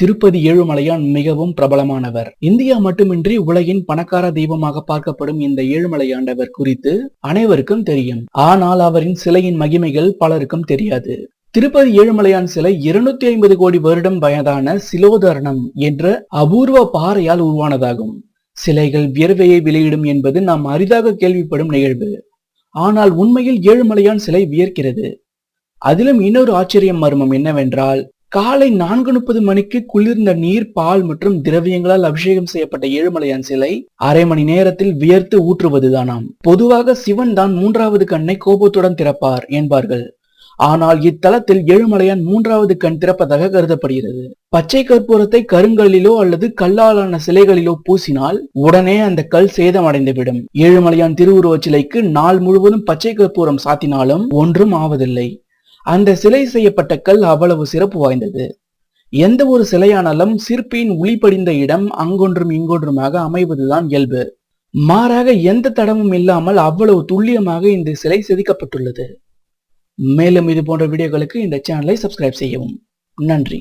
திருப்பதி ஏழுமலையான் மிகவும் பிரபலமானவர். இந்தியா மட்டுமின்றி உலகின் பணக்கார தெய்வமாக பார்க்கப்படும் இந்த ஏழுமலையாண்டவர் குறித்து அனைவருக்கும் தெரியும். ஆனால் அவரின் சிலையின் மகிமைகள் பலருக்கும் தெரியாது. திருப்பதி ஏழுமலையான் சிலை இருநூத்தி ஐம்பது கோடி வருடம் வயதான சிலோதரணம் என்ற அபூர்வ பாறையால் உருவானதாகும். சிலைகள் வியர்வையை வெளியிடும் என்பது நாம் அரிதாக கேள்விப்படும் நிகழ்வு. ஆனால் உண்மையில் ஏழுமலையான் சிலை வியர்க்கிறது. அதிலும் இன்னொரு ஆச்சரியம் மர்மம் என்னவென்றால் காலை நான்கு முப்பது மணிக்கு குளிர்ந்த நீர் பால் மற்றும் திரவியங்களால் அபிஷேகம் செய்யப்பட்ட ஏழுமலையான் சிலை அரை மணி நேரத்தில் வியர்த்து ஊற்றுவதுதானாம். பொதுவாக சிவன் தான் மூன்றாவது கண்ணை கோபத்துடன் திறப்பார் என்பார்கள். ஆனால் இத்தலத்தில் ஏழுமலையான் மூன்றாவது கண் திறப்பதாக கருதப்படுகிறது. பச்சை கற்பூரத்தை கருங்கல்லிலோ அல்லது கல்லாலான சிலைகளிலோ பூசினால் உடனே அந்த கல் சேதமடைந்துவிடும். ஏழுமலையான் திருவுருவச் சிலைக்கு நாள் முழுவதும் பச்சை கற்பூரம் சாத்தினாலும் ஒன்றும் ஆவதில்லை. அந்த சிலை செய்யப்பட்ட கல் அவ்வளவு சிறப்பு வாய்ந்தது. எந்த ஒரு சிலையானாலும் சிற்பியின் உளிப்படிந்த இடம் அங்கொன்றும் இங்கொன்றுமாக அமைவதுதான் இயல்பு. மாறாக எந்த தடமும் இல்லாமல் அவ்வளவு துல்லியமாக இந்த சிலை செதுக்கப்பட்டுள்ளது. மேலும் இது போன்ற வீடியோக்களுக்கு இந்த சேனலை சப்ஸ்கிரைப் செய்யவும். நன்றி.